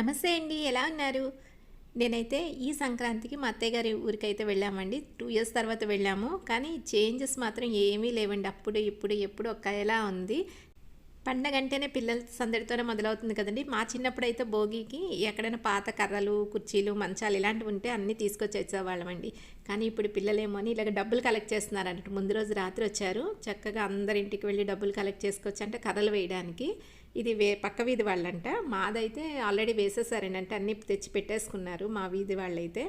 నమస్తే అండి ఎలా ఉన్నారు? నేనైతే ఈ సంక్రాంతికి మా అత్తయ్య గారి ఊరికైతే వెళ్ళామండి. టూ ఇయర్స్ తర్వాత వెళ్ళాము. కానీ చేంజెస్ మాత్రం ఏమీ లేవండి. అప్పుడు ఇప్పుడు ఎప్పుడు ఒకేలా ఉంది. పండగ అంటేనే పిల్లల సందడితోనే మొదలవుతుంది కదండి. మా చిన్నప్పుడు అయితే భోగికి ఎక్కడైనా పాత కర్రలు కుర్చీలు మంచాలు ఇలాంటివి ఉంటే అన్నీ తీసుకొచ్చి వచ్చేవాళ్ళమండి. కానీ ఇప్పుడు పిల్లలేమో అని ఇలాగ డబ్బులు కలెక్ట్ చేస్తున్నారు ముందు రోజు రాత్రి వచ్చారు. చక్కగా అందరింటికి వెళ్ళి డబ్బులు కలెక్ట్ చేసుకోవచ్చు. అంటే కర్రలు వేయడానికి. ఇది వే పక్క వీధి వాళ్ళంట. మాదైతే ఆల్రెడీ వేసేసారండి అంటే అన్నీ తెచ్చి పెట్టేసుకున్నారు మా వీధి వాళ్ళైతే.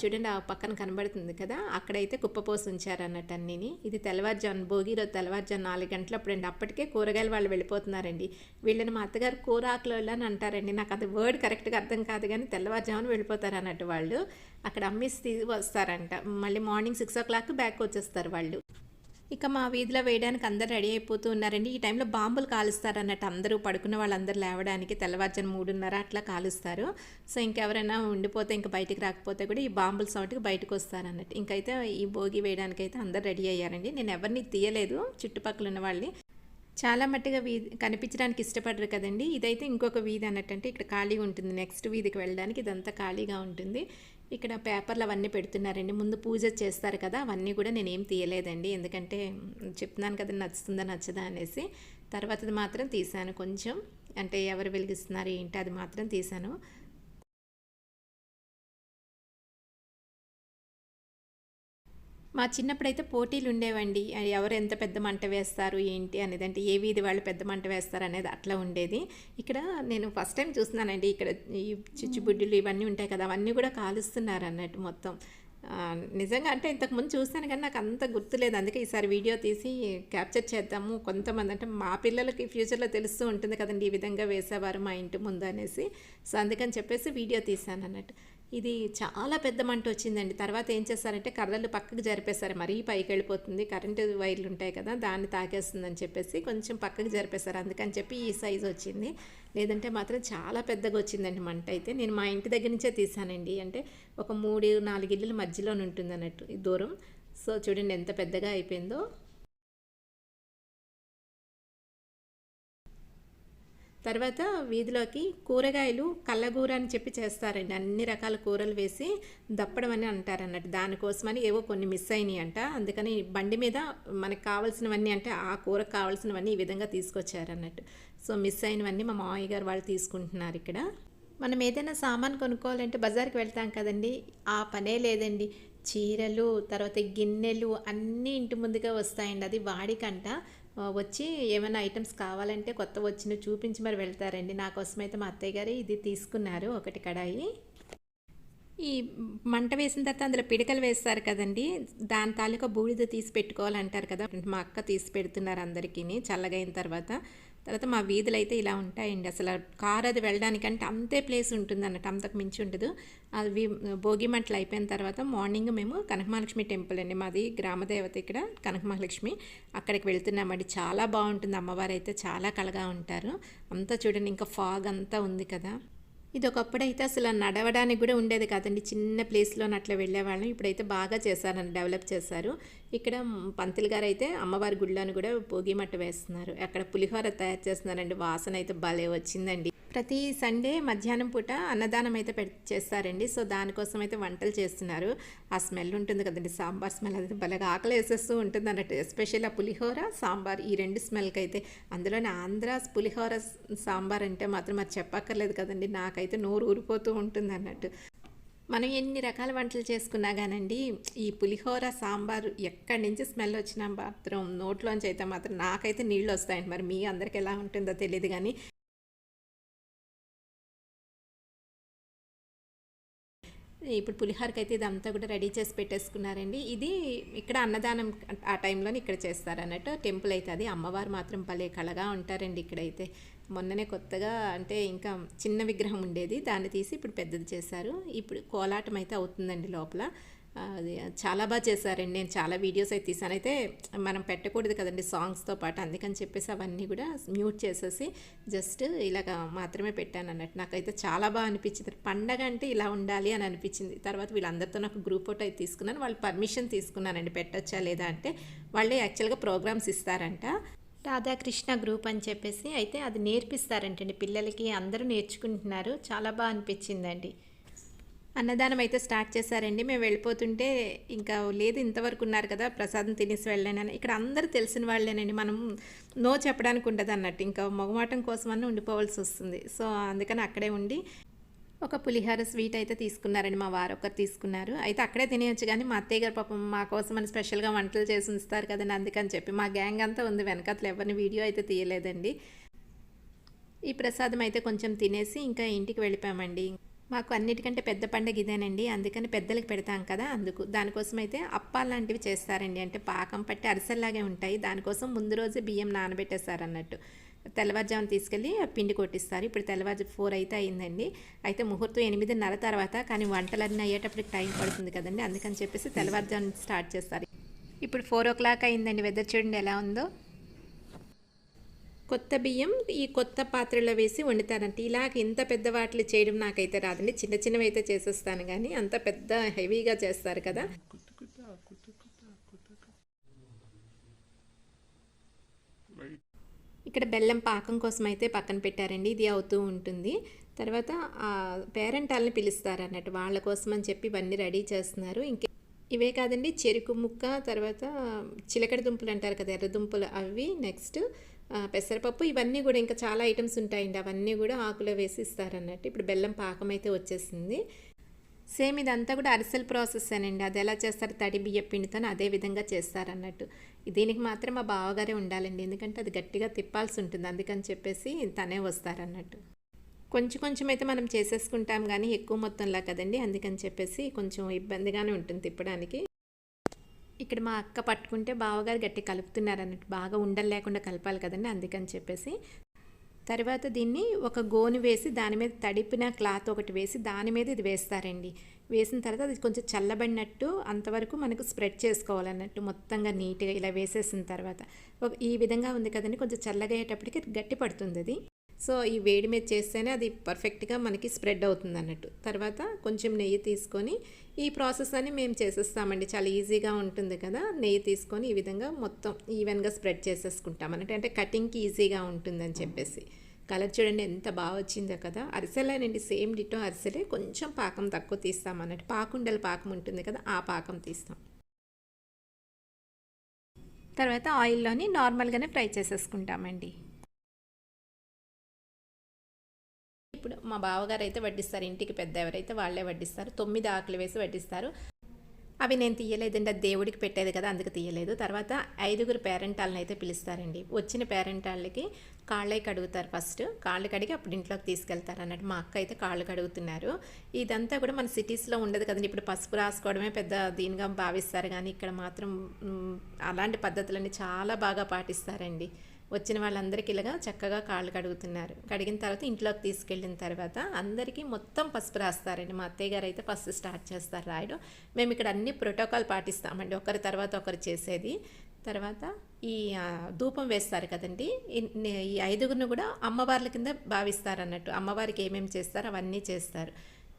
చూడండి ఆ పక్కన కనబడుతుంది కదా. అక్కడైతే కుప్పపోసి ఉంచారన్నట్టు అన్నీని. ఇది తెల్లవారుజాము భోగి రోజు తెల్లవారుజాము నాలుగు గంటలప్పుడు అండి. అప్పటికే కూరగాయలు వాళ్ళు వెళ్ళిపోతున్నారండి. వీళ్ళని మా అత్తగారు కూరాకులు అని అంటారండి. నాకు అది వర్డ్ కరెక్ట్గా అర్థం కాదు కానీ తెల్లవారుజామున వెళ్ళిపోతారు అన్నట్టు వాళ్ళు. అక్కడ అమ్మేసి వస్తారంట మళ్ళీ morning six o'clock back వచ్చేస్తారు వాళ్ళు. ఇక మా వీధిలో వేయడానికి అందరు రెడీ అయిపోతూ ఉన్నారండి. ఈ టైంలో బాంబులు కాలుస్తారు అన్నట్టు అందరూ పడుకున్న వాళ్ళందరూ లేవడానికి తెల్లవారుజాము మూడున్నర అట్లా కాలుస్తారు. సో ఇంకెవరైనా ఉండిపోతే ఇంకా బయటికి రాకపోతే కూడా ఈ బాంబుల సౌండ్కి బయటకు వస్తారన్నట్టు. ఇంకైతే ఈ భోగి వేయడానికి అయితే అందరు రెడీ అయ్యారండి. నేను ఎవరిని తీయలేదు చుట్టుపక్కల ఉన్న వాళ్ళని. చాలా మట్టిగా వీధి కనిపించడానికి ఇష్టపడరు కదండి. ఇదైతే ఇంకొక వీధి అన్నట్టు అంటే ఇక్కడ ఖాళీగా ఉంటుంది. నెక్స్ట్ వీధికి వెళ్ళడానికి ఇదంతా ఖాళీగా ఉంటుంది. ఇక్కడ పేపర్లు అవన్నీ పెడుతున్నారండి. ముందు పూజ చేస్తారు కదా అవన్నీ కూడా నేనేం తీయలేదండి. ఎందుకంటే చెప్తున్నాను కదా నచ్చుతుందా నచ్చదా అనేసి. తర్వాతది మాత్రం తీశాను కొంచెం. అంటే ఎవరు వెలిగిస్తున్నారు ఏంటి అది మాత్రం తీశాను మా చిన్నప్పుడైతే పోటీలు ఉండేవండి ఎవరు ఎంత పెద్ద మంట వేస్తారు ఏంటి అనేది. అంటే ఏ వీధి వాళ్ళు పెద్ద మంట వేస్తారు అనేది అట్లా ఉండేది. ఇక్కడ నేను ఫస్ట్ టైం చూస్తున్నానండి. ఇక్కడ ఈ చిచ్చుబుడ్డులు ఇవన్నీ ఉంటాయి కదా అవన్నీ కూడా కాలుస్తున్నారు అన్నట్టు మొత్తం నిజంగా అంటే ఇంతకుముందు చూస్తాను కానీ నాకు అంత గుర్తులేదు అందుకే ఈసారి వీడియో తీసి క్యాప్చర్ చేద్దాము. కొంతమంది అంటే మా పిల్లలకి ఫ్యూచర్లో తెలుస్తూ ఉంటుంది కదండి ఈ విధంగా వేసేవారు మా ఇంటి ముందు అనేసి. సో అందుకని చెప్పేసి వీడియో తీశాను అన్నట్టు ఇది చాలా పెద్ద మంట వచ్చిందండి. తర్వాత ఏం చేస్తారంటే కర్రలు పక్కకు జరిపేశారు మరీ పైకి వెళ్ళిపోతుంది. కరెంటు వైర్లు ఉంటాయి కదా దాన్ని తాకేస్తుందని చెప్పేసి కొంచెం పక్కకు జరిపేశారు అందుకని చెప్పి ఈ సైజు వచ్చింది. లేదంటే మాత్రం చాలా పెద్దగా వచ్చిందండి మంట అయితే. నేను మా ఇంటి దగ్గర నుంచే తీసానండి. అంటే ఒక మూడు నాలుగు ఇల్లుల మధ్యలో ఉంటుంది అన్నట్టు ఈ దూరం. సో చూడండి ఎంత పెద్దగా అయిపోయిందో. తర్వాత వీధిలోకి కూరగాయలు కళ్ళగూర అని చెప్పి చేస్తారండి. అన్ని రకాల కూరలు వేసి దప్పడం అని అంటారన్నట్టు. దానికోసమని ఏవో కొన్ని మిస్ అయినాయి అంట. అందుకని బండి మీద మనకు కావాల్సినవన్నీ అంటే ఆ కూరకు కావాల్సినవన్నీ ఈ విధంగా తీసుకొచ్చారన్నట్టు. సో మిస్ అయినవన్నీ మా మామయ్య గారు వాళ్ళు తీసుకుంటున్నారు ఇక్కడ. మనం ఏదైనా సామాన్ కొనుక్కోవాలంటే బజార్కి వెళ్తాం కదండి. ఆ పనే లేదండి. చీరలు తర్వాత గిన్నెలు అన్నీ ఇంటి ముందుగా వస్తాయండి. అది వాడికంట. వచ్చి ఏమైనా ఐటమ్స్ కావాలంటే కొత్త వచ్చిన చూపించి మరి వెళ్తారండి. నా కోసం అయితే మా అత్తయ్య గారు ఇది తీసుకున్నారు ఒకటి కడాయి. ఈ మంట వేసిన తర్వాత అందులో పిడకలు వేస్తారు కదండి. దాని తాలూకా బూడిద తీసి పెట్టుకోవాలంటారు కదా. మా అక్క తీసి పెడుతున్నారు అందరికీ చల్లగైన తర్వాత. తర్వాత మా వీధులు అయితే ఇలా ఉంటాయండి. అసలు కార్ అది వెళ్ళడానికంటే అంతే ప్లేస్ ఉంటుంది అన్నట్టు అంతకు మించి ఉండదు. అవి భోగి అయిపోయిన తర్వాత మార్నింగ్ మేము కనకమహాలక్ష్మి టెంపుల్ అండి. మాది గ్రామదేవత ఇక్కడ కనకమహాలక్ష్మి. అక్కడికి వెళ్తున్నామండి. చాలా బాగుంటుంది. అమ్మవారు అయితే చాలా కలగా ఉంటారు. అంతా చూడండి ఇంకా ఫాగ్ అంతా ఉంది కదా. ఇది ఒకప్పుడైతే అసలు నడవడానికి కూడా ఉండేది కాదండి. చిన్న ప్లేస్లో అట్లా వెళ్ళేవాళ్ళం. ఇప్పుడైతే బాగా చేశారని డెవలప్ చేశారు. ఇక్కడ పంతులు గారు అయితే అమ్మవారి గుళ్ళని కూడా భోగి మట్ట వేస్తున్నారు. అక్కడ పులిహోర తయారు చేస్తున్నారండి. వాసన అయితే భలే వచ్చిందండి. ప్రతి సండే మధ్యాహ్నం పూట అన్నదానం అయితే పెట్ చేస్తారండి. సో దానికోసం అయితే వంటలు చేస్తున్నారు. ఆ స్మెల్ ఉంటుంది కదండి. సాంబార్ స్మెల్ అది భలేగా ఆకలి వేసేస్తూ ఉంటుంది అన్నట్టు ఎస్పెషల్ ఆ పులిహోర సాంబార్ ఈ రెండు స్మెల్కి అయితే అందులోనే ఆంధ్ర పులిహోర సాంబార్ అంటే మాత్రం అది చెప్పక్కర్లేదు కదండి. నాకైతే అయితే నోరు ఊరిపోతూ ఉంటుంది అన్నట్టు మనం ఎన్ని రకాల వంటలు చేసుకున్నా కానండి ఈ పులిహోర సాంబార్ ఎక్కడి నుంచి స్మెల్ వచ్చినా మాత్రం నోట్లోంచి అయితే మాత్రం నాకైతే నీళ్ళు వస్తాయండి. మరి మీ అందరికి ఎలా ఉంటుందో తెలియదు కానీ ఇప్పుడు పులిహోరకి అయితే ఇదంతా కూడా రెడీ చేసి పెట్టేసుకున్నారండి. ఇది ఇక్కడ అన్నదానం ఆ టైంలోనే ఇక్కడ చేస్తారు అన్నట్టు టెంపుల్ అయితే అది. అమ్మవారు మాత్రం భలే కళగా ఉంటారండి ఇక్కడైతే. మొన్ననే కొత్తగా అంటే ఇంకా చిన్న విగ్రహం ఉండేది. దాన్ని తీసి ఇప్పుడు పెద్దది చేశారు. ఇప్పుడు కోలాటం అయితే అవుతుందండి లోపల. అది చాలా బాగా చేశారండి. నేను చాలా వీడియోస్ అయితే తీసాను అయితే మనం పెట్టకూడదు కదండి సాంగ్స్తో పాటు. అందుకని చెప్పేసి అవన్నీ కూడా మ్యూట్ చేసేసి జస్ట్ ఇలాగ మాత్రమే పెట్టాను అన్నట్టు. నాకైతే చాలా బాగా అనిపించింది. పండగ అంటే ఇలా ఉండాలి అని అనిపించింది. తర్వాత వీళ్ళందరితో నాకు గ్రూప్ ఫోటో అయితే తీసుకున్నాను. వాళ్ళు పర్మిషన్ తీసుకున్నానండి పెట్టచ్చా లేదా అంటే వాళ్ళే యాక్చువల్గా ప్రోగ్రామ్స్ ఇస్తారంట. రాధాకృష్ణ గ్రూప్ అని చెప్పేసి అయితే అది నేర్పిస్తారంటండి. పిల్లలకి అందరూ నేర్చుకుంటున్నారు. చాలా బాగా అనిపించిందండి. అన్నదానం అయితే స్టార్ట్ చేశారండి. మేము వెళ్ళిపోతుంటే ఇంకా లేదు ఇంతవరకు ఉన్నారు కదా ప్రసాదం తినేసి వెళ్ళానని ఇక్కడ అందరూ తెలిసిన వాళ్ళేనండి. మనం నో చెప్పడానికి ఉండదు అన్నట్టు ఇంకా మొగమాటం కోసమని ఉండిపోవాల్సి వస్తుంది. సో అందుకని అక్కడే ఉండి ఒక పులిహార స్వీట్ అయితే తీసుకున్నారండి. మా వారు ఒకరు తీసుకున్నారు. అయితే అక్కడే తినేయచ్చు కానీ మా అత్తయ్య గారు పాపం మా కోసం అని స్పెషల్గా వంటలు చేసి ఉంచుతారు కదండి. అందుకని చెప్పి మా గ్యాంగ్ అంతా ఉంది. వెనకతలు ఎవరిని వీడియో అయితే తీయలేదండి. ఈ ప్రసాదం అయితే కొంచెం తినేసి ఇంకా ఇంటికి వెళ్ళిపోయామండి. మాకు అన్నిటికంటే పెద్ద పండగ ఇదేనండి. అందుకని పెద్దలకు పెడతాం కదా అందుకు. దానికోసం అయితే అప్పాలు లాంటివి చేస్తారండి. అంటే పాకం పట్టి అరిసెల్లాగే ఉంటాయి. దానికోసం ముందు రోజు బియ్యం నానబెట్టేస్తారు అన్నట్టు తెల్లవారుజామున తీసుకెళ్ళి పిండి కొట్టిస్తారు. ఇప్పుడు తెల్లవారు ఫోర్ అయితే అయిందండి. అయితే ముహూర్తం ఎనిమిదిన్నర తర్వాత కానీ వంటలన్నీ అయ్యేటప్పటికి టైం పడుతుంది కదండి. అందుకని చెప్పేసి తెల్లవారుజామున స్టార్ట్ చేస్తారు. ఇప్పుడు ఫోర్ ఓ క్లాక్ అయిందండి. వెదర్ చూడండి ఎలా ఉందో. కొత్త బియ్యం ఈ కొత్త పాత్రలో వేసి వండుతారంట. ఇలాగ ఇంత పెద్ద వాటిలు చేయడం నాకైతే రాదండి. చిన్న చిన్నవి అయితే చేసేస్తాను కానీ అంత పెద్ద హెవీగా చేస్తారు కదా. ఇక్కడ బెల్లం పాకం కోసం అయితే పక్కన పెట్టారండి. ఇది అవుతూ ఉంటుంది. తర్వాత పేరెంట్ వాళ్ళని పిలుస్తారు అన్నట్టు వాళ్ళ కోసం అని చెప్పి ఇవన్నీ రెడీ చేస్తున్నారు. ఇంకే ఇవే కాదండి చెరుకు ముక్క తర్వాత చిలకడ దుంపలు అంటారు కదా ఎర్ర దుంపలు అవి. నెక్స్ట్ పెసరపప్పు ఇవన్నీ కూడా ఇంకా చాలా ఐటమ్స్ ఉంటాయండి. అవన్నీ కూడా ఆకులో వేసి ఇస్తారన్నట్టు ఇప్పుడు బెల్లం పాకం అయితే వచ్చేసింది. సేమ్ ఇదంతా కూడా అరిసెల్ ప్రాసెస్ అనండి. అది ఎలా చేస్తారు? తడి బియ్య పిండితో అదే విధంగా చేస్తారన్నట్టు. దీనికి మాత్రం మా బావగారే ఉండాలండి. ఎందుకంటే అది గట్టిగా తిప్పాల్సి ఉంటుంది. అందుకని చెప్పేసి తనే వస్తారన్నట్టు. కొంచెం కొంచెం అయితే మనం చేసేసుకుంటాం కానీ ఎక్కువ మొత్తంలా కదండి. అందుకని చెప్పేసి కొంచెం ఇబ్బందిగానే ఉంటుంది తిప్పడానికి. ఇక్కడ మా అక్క పట్టుకుంటే బావగారు గట్టి కలుపుతున్నారు అన్నట్టు బాగా ఉండలు లేకుండా కలపాలి కదండి అందుకని చెప్పేసి. తర్వాత దీన్ని ఒక గోను వేసి దాని మీద తడిపిన క్లాత్ ఒకటి వేసి దాని మీద ఇది వేస్తారండి. వేసిన తర్వాత అది కొంచెం చల్లబడినట్టు అంతవరకు మనకు స్ప్రెడ్ చేసుకోవాలన్నట్టు మొత్తంగా నీట్గా ఇలా వేసేసిన తర్వాత. ఒక ఈ విధంగా ఉంది కదండి కొంచెం చల్లగా అయ్యేటప్పటికి గట్టి పడుతుంది అది. సో ఈ వేడి మీద చేస్తేనే అది పర్ఫెక్ట్గా మనకి స్ప్రెడ్ అవుతుంది అన్నట్టు. తర్వాత కొంచెం నెయ్యి తీసుకొని ఈ ప్రాసెస్ అని మేము చేసేస్తామండి. చాలా ఈజీగా ఉంటుంది కదా. నెయ్యి తీసుకొని ఈ విధంగా మొత్తం ఈవెన్గా స్ప్రెడ్ చేసేసుకుంటాం అన్నట్టు. అంటే కటింగ్కి ఈజీగా ఉంటుందని చెప్పేసి. కలర్ చూడండి ఎంత బాగా వచ్చిందో కదా. అరిసెలేనండి సేమ్ డిటో అరిసెలే. కొంచెం పాకం తక్కువ తీస్తాం అన్నట్టు. పాకుండల పాకం ఉంటుంది కదా ఆ పాకం తీస్తాం. తర్వాత ఆయిల్లోని నార్మల్గానే ఫ్రై చేసేసుకుంటామండి. ఇప్పుడు మా బావగారు అయితే వడ్డిస్తారు ఇంటికి పెద్ద ఎవరైతే వాళ్ళే వడ్డిస్తారు తొమ్మిది ఆకులు వేసి వడ్డిస్తారు. అవి నేను తీయలేదండి అది దేవుడికి పెట్టేది కదా అందుకు తీయలేదు. తర్వాత ఐదుగురు పేరెంటాలను అయితే పిలుస్తారండి. వచ్చిన పేరెంట్ వాళ్ళకి కాళ్ళే కడుగుతారు ఫస్ట్. కాళ్ళు కడిగి అప్పుడు ఇంట్లోకి తీసుకెళ్తారు అన్నట్టు మా అక్క అయితే కాళ్ళు కడుగుతున్నారు. ఇదంతా కూడా మన సిటీస్లో ఉండదు కదండి. ఇప్పుడు పసుపు రాసుకోవడమే పెద్ద దీనిగా భావిస్తారు కానీ ఇక్కడ మాత్రం అలాంటి పద్ధతులన్నీ చాలా బాగా పాటిస్తారండి. వచ్చిన వాళ్ళందరికీ ఇలాగా చక్కగా కాళ్ళు కడుగుతున్నారు. కడిగిన తర్వాత ఇంట్లోకి తీసుకెళ్ళిన తర్వాత అందరికీ మొత్తం పసుపు రాస్తారండి. మా అత్తయ్య గారు అయితే ఫస్ట్ స్టార్ట్ చేస్తారు రాయడం. మేము ఇక్కడ అన్ని ప్రోటోకాల్ పాటిస్తామండి. ఒకరి తర్వాత ఒకరు చేసేది. తర్వాత ఈ ధూపం వేస్తారు కదండి. ఈ- ఐదుగురిని కూడా అమ్మవార్ల కింద భావిస్తారు అన్నట్టు అమ్మవారికి ఏమేమి చేస్తారో అవన్నీ చేస్తారు.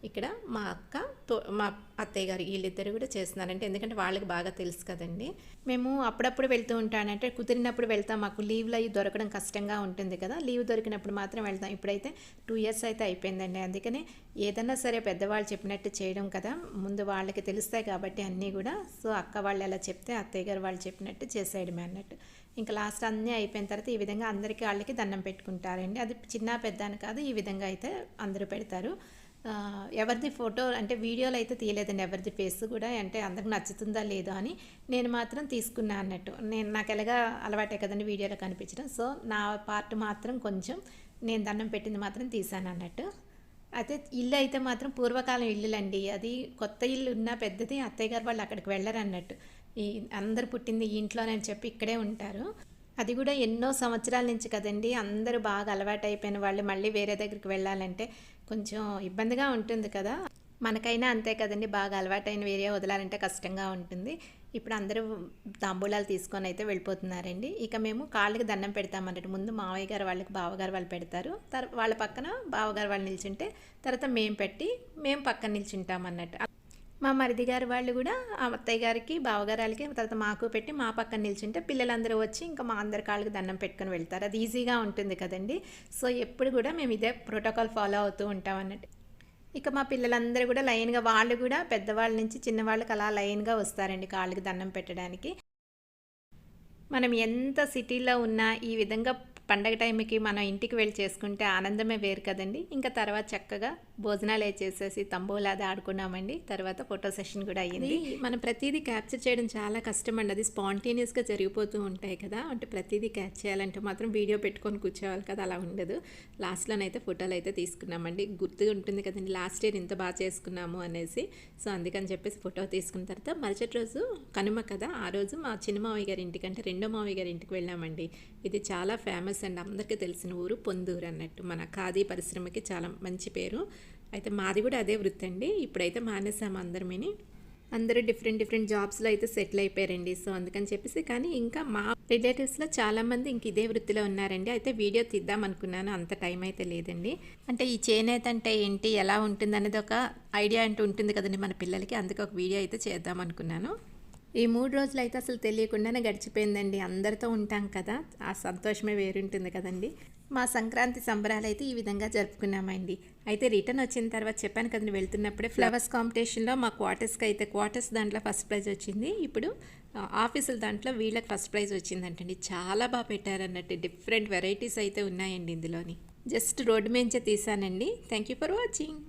ఇక్కడ మా అక్క తో మా అత్తయ్య గారు వీళ్ళిద్దరు కూడా చేస్తున్నారంటే ఎందుకంటే వాళ్ళకి బాగా తెలుసు కదండి. మేము అప్పుడప్పుడు వెళ్తూ ఉంటానంటే కుదిరినప్పుడు వెళ్తాం. మాకు లీవ్లు అవి దొరకడం కష్టంగా ఉంటుంది కదా. లీవ్ దొరికినప్పుడు మాత్రం వెళ్తాం. ఇప్పుడైతే టూ ఇయర్స్ అయితే అయిపోయిందండి. అందుకనే ఏదన్నా సరే పెద్దవాళ్ళు చెప్పినట్టు చేయడం కదా. ముందు వాళ్ళకి తెలుస్తాయి కాబట్టి అన్నీ కూడా. సో అక్క వాళ్ళు ఎలా చెప్తే అత్తయ్య గారు వాళ్ళు చెప్పినట్టు చేసేయడమే అన్నట్టు. ఇంకా లాస్ట్ అన్నీ అయిపోయిన తర్వాత ఈ విధంగా అందరికీ వాళ్ళకి దండం పెట్టుకుంటారండి. అది చిన్న పెద్ద అని కాదు. ఈ విధంగా అయితే అందరూ పెడతారు. ఎవరిది ఫోటో అంటే వీడియోలో అయితే తీయలేదండి. ఎవరిది ఫేస్ కూడా అంటే అందరికి నచ్చుతుందా లేదో అని నేను మాత్రం తీసుకున్నా అన్నట్టు. నేను నాకు ఎలాగా అలవాటే కదండి వీడియోలో కనిపించడం. సో నా పార్ట్ మాత్రం కొంచెం నేను దండం పెట్టింది మాత్రం తీసాను అన్నట్టు. అయితే ఇల్లు అయితే మాత్రం పూర్వకాలం ఇల్లులండి. అది కొత్త ఇల్లు ఉన్న పెద్దది. అత్తయ్య గారు వాళ్ళు అక్కడికి వెళ్ళరు అన్నట్టు. ఈ అందరు పుట్టింది ఈ ఇంట్లోనే అని చెప్పి ఇక్కడే ఉంటారు. అది కూడా ఎన్నో సంవత్సరాల నుంచి కదండి. అందరూ బాగా అలవాటు అయిపోయిన వాళ్ళు మళ్ళీ వేరే దగ్గరికి వెళ్ళాలంటే కొంచెం ఇబ్బందిగా ఉంటుంది కదా. మనకైనా అంతే కదండి బాగా అలవాటైన ఏరియా వదలాలంటే కష్టంగా ఉంటుంది. ఇప్పుడు అందరూ తాంబూలాలు తీసుకొని అయితే వెళ్ళిపోతున్నారండి. ఇక మేము కాళ్ళకి దండం పెడతామన్నట్టు ముందు మావయ్య గారు వాళ్ళకి బావగారు వాళ్ళు పెడతారు. తర్ వాళ్ళ పక్కన బావగారు వాళ్ళు నిల్చుంటే తర్వాత మేము పెట్టి మేము పక్కన నిల్చుంటాం అన్నట్టు మా మరిది గారు వాళ్ళు కూడా ఆ అత్తయ్య గారికి బావగారాలకి తర్వాత మాకు పెట్టి మా పక్కన నిల్చుంటే పిల్లలందరూ వచ్చి ఇంకా మా అందరి కాళ్ళకి దండం పెట్టుకొని వెళ్తారు. అది ఈజీగా ఉంటుంది కదండి. సో ఎప్పుడు కూడా మేము ఇదే ప్రోటోకాల్ ఫాలో అవుతూ ఉంటాం అన్నట్టు. ఇక మా పిల్లలందరూ కూడా లైన్గా వాళ్ళు కూడా పెద్దవాళ్ళ నుంచి చిన్నవాళ్ళకి అలా లైన్గా వస్తారండి కాళ్ళకి దండం పెట్టడానికి. మనం ఎంత సిటీలో ఉన్నా ఈ విధంగా పండగ టైంకి మనం ఇంటికి వెళ్ళి చేసుకుంటే ఆనందమే వేరు కదండి. ఇంకా తర్వాత చక్కగా భోజనాలు ఏ చేసేసి తంబోలాది ఆడుకున్నామండి. తర్వాత ఫోటో సెషన్ కూడా అయ్యింది. మనం ప్రతిదీ క్యాప్చర్ చేయడం చాలా కష్టం అండి అది స్పాంటేనియస్గా జరిగిపోతూ ఉంటాయి కదా. అంటే ప్రతిదీ క్యాచ్ చేయాలంటే మాత్రం వీడియో పెట్టుకొని కూర్చోవాలి కదా. అలా ఉండదు. లాస్ట్లోనైతే ఫోటోలు అయితే తీసుకున్నామండి. గుర్తు ఉంటుంది కదండి లాస్ట్ ఇయర్ ఇంత బాగా చేసుకున్నాము అనేసి. సో అందుకని చెప్పేసి ఫోటో తీసుకున్న తర్వాత మరుసటి రోజు కనుమ కదా. ఆ రోజు మా చిన్న మావయ్య గారి ఇంటికి అంటే రెండో మావయ్య గారి ఇంటికి వెళ్ళామండి. ఇది చాలా ఫేమస్ అండి అందరికీ తెలిసిన ఊరు పొందూరు అన్నట్టు. మన ఖాదీ పరిశ్రమకి చాలా మంచి పేరు. అయితే మాది కూడా అదే వృత్తి అండి ఇప్పుడైతే మానేసాము అందరిమీని. అందరూ డిఫరెంట్ డిఫరెంట్ జాబ్స్లో అయితే సెటిల్ అయిపోయారండి. సో అందుకని చెప్పేసి కానీ ఇంకా మా రిలేటివ్స్లో చాలామంది ఇంక ఇదే వృత్తిలో ఉన్నారండి. అయితే వీడియో తీద్దాం అనుకున్నాను. అంత టైం అయితే లేదండి. అంటే ఈ చేనేత అంటే ఏంటి? ఎలా ఉంటుంది అనేది ఒక ఐడియా అంటూ ఉంటుంది కదండి మన పిల్లలకి. అందుకే ఒక వీడియో అయితే చేద్దాం అనుకున్నాను. ఈ మూడు రోజులు అయితే అసలు తెలియకుండానే గడిచిపోయిందండి. అందరితో ఉంటాం కదా. ఆ సంతోషమే వేరుంటుంది కదండి. మా సంక్రాంతి సంబరాలు అయితే ఈ విధంగా జరుపుకున్నామండి. అయితే రిటర్న్ వచ్చిన తర్వాత చెప్పాను కదండి వెళ్తున్నప్పుడే ఫ్లవర్స్ కాంపిటీషన్లో మా క్వార్టర్స్కి అయితే క్వార్టర్స్ దాంట్లో ఫస్ట్ ప్రైజ్ వచ్చింది. ఇప్పుడు ఆఫీసుల దాంట్లో వీళ్ళకి ఫస్ట్ ప్రైజ్ వచ్చిందంటండి. చాలా బాగా పెట్టారన్నట్టు డిఫరెంట్ వెరైటీస్ అయితే ఉన్నాయండి ఇందులోని. జస్ట్ రోడ్డు మేంచే తీసానండి. Thank you for watching.